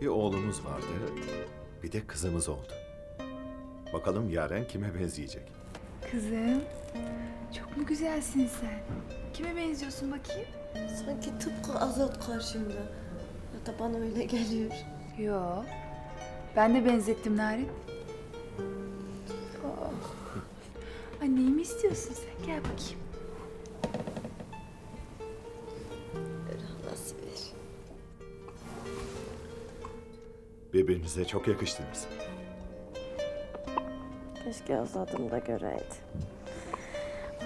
Bir oğlumuz vardı, bir de kızımız oldu. Bakalım Yaren kime benzeyecek? Kızım, çok mu güzelsin sen? Kime benziyorsun bakayım? Sanki tıpkı Azat karşımda. Ya da bana öyle geliyor. Yo, ben de benzettim Narin. Oh. Anneyi mi istiyorsun sen? Gel bakayım. Birbirinize çok yakıştınız. Keşke Azat'ım da göreydi.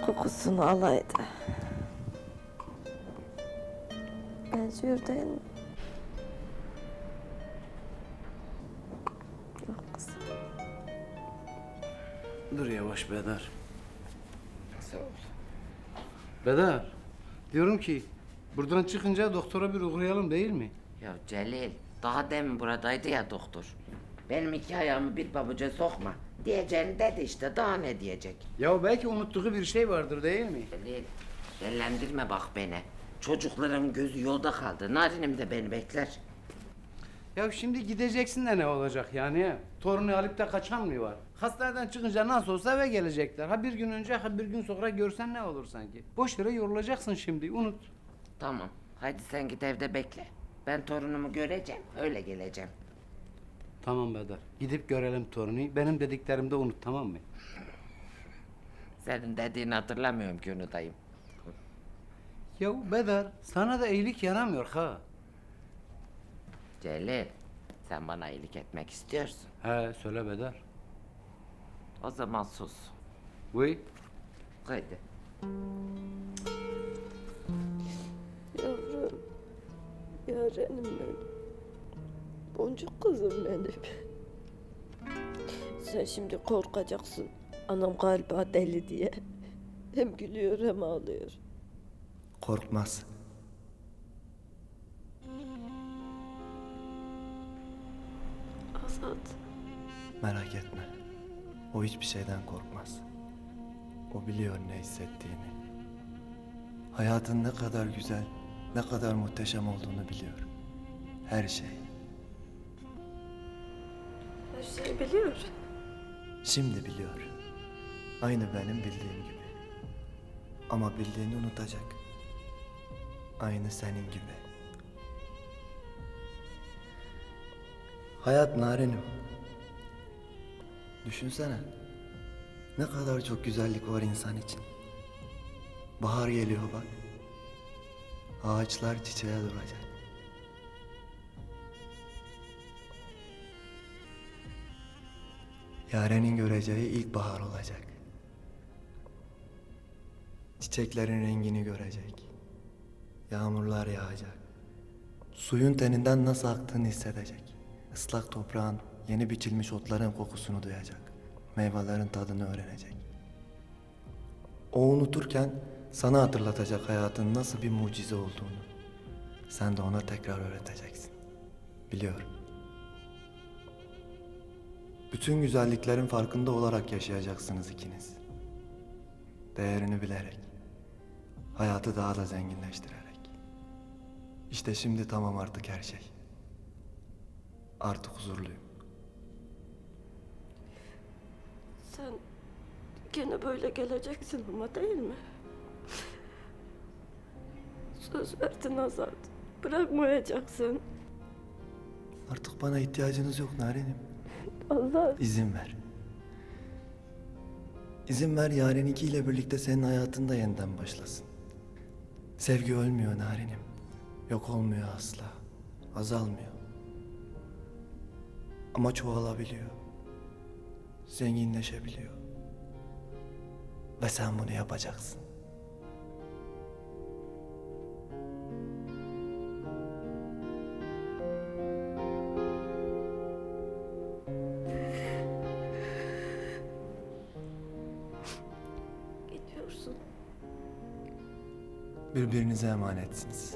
Kokusunu alaydı. Benziyor değil mi? Yok kızım. Dur yavaş Bedar. Sağ ol. Bedar, diyorum ki buradan çıkınca doktora bir uğrayalım değil mi? Ya Celil, daha demin buradaydı ya doktor. Benim iki ayağımı bir pabuca sokma. Diyeceğini dedi işte, daha ne diyecek? Ya belki unuttuğu bir şey vardır değil mi? Celil, dellendirme bak beni. Çocukların gözü yolda kaldı. Narinim de beni bekler. Ya şimdi gideceksin de ne olacak yani? Torunu alıp da kaçan mı var? Hastaneden çıkınca nasıl olsa eve gelecekler. Ha bir gün önce ha bir gün sonra görsen ne olur sanki? Boş yere yorulacaksın şimdi unut. Tamam, haydi sen git evde bekle. Ben torunumu göreceğim, öyle geleceğim. Tamam Bedar. Gidip görelim torunu. Benim dediklerimi de unut tamam mı? Senin dediğini hatırlamıyorum ki unutayım. Ya Bedar sana da iyilik yaramıyor ha. Celil, sen bana iyilik etmek istiyorsun. He söyle Bedar. O zaman sus. Vay. Haydi. Yarenim benim. Boncuk kızım benim. Sen şimdi korkacaksın. Anam galiba deli diye. Hem gülüyor hem ağlıyor. Korkmaz. Azat. Merak etme. O hiçbir şeyden korkmaz. O biliyor ne hissettiğini. Hayatın ne kadar güzel, ne kadar muhteşem olduğunu biliyor. Her şey. Her şeyi biliyor. Şimdi biliyor. Aynı benim bildiğim gibi. Ama bildiğini unutacak. Aynı senin gibi. Hayat narenim. Düşünsene. Ne kadar çok güzellik var insan için. Bahar geliyor bak. Ağaçlar çiçeğe duracak. Yarenin göreceği ilk bahar olacak. Çiçeklerin rengini görecek. Yağmurlar yağacak. Suyun teninden nasıl aktığını hissedecek. Islak toprağın, yeni biçilmiş otların kokusunu duyacak. Meyvelerin tadını öğrenecek. O unuturken sana hatırlatacak hayatın nasıl bir mucize olduğunu. Sen de ona tekrar öğreteceksin. Biliyorum. Bütün güzelliklerin farkında olarak yaşayacaksınız ikiniz. Değerini bilerek. Hayatı daha da zenginleştirerek. İşte şimdi tamam artık her şey. Artık huzurluyum. Sen gene böyle geleceksin ama değil mi? Söz verdin Azat. Bırakmayacaksın. Artık bana ihtiyacınız yok Narenim. Allah İzin ver. İzin ver Yareniki ile birlikte senin hayatında yeniden başlasın. Sevgi ölmüyor Narenim. Yok olmuyor asla. Azalmıyor. Ama çoğalabiliyor. Zenginleşebiliyor. Ve sen bunu yapacaksın. Birbirinize emanetsiniz.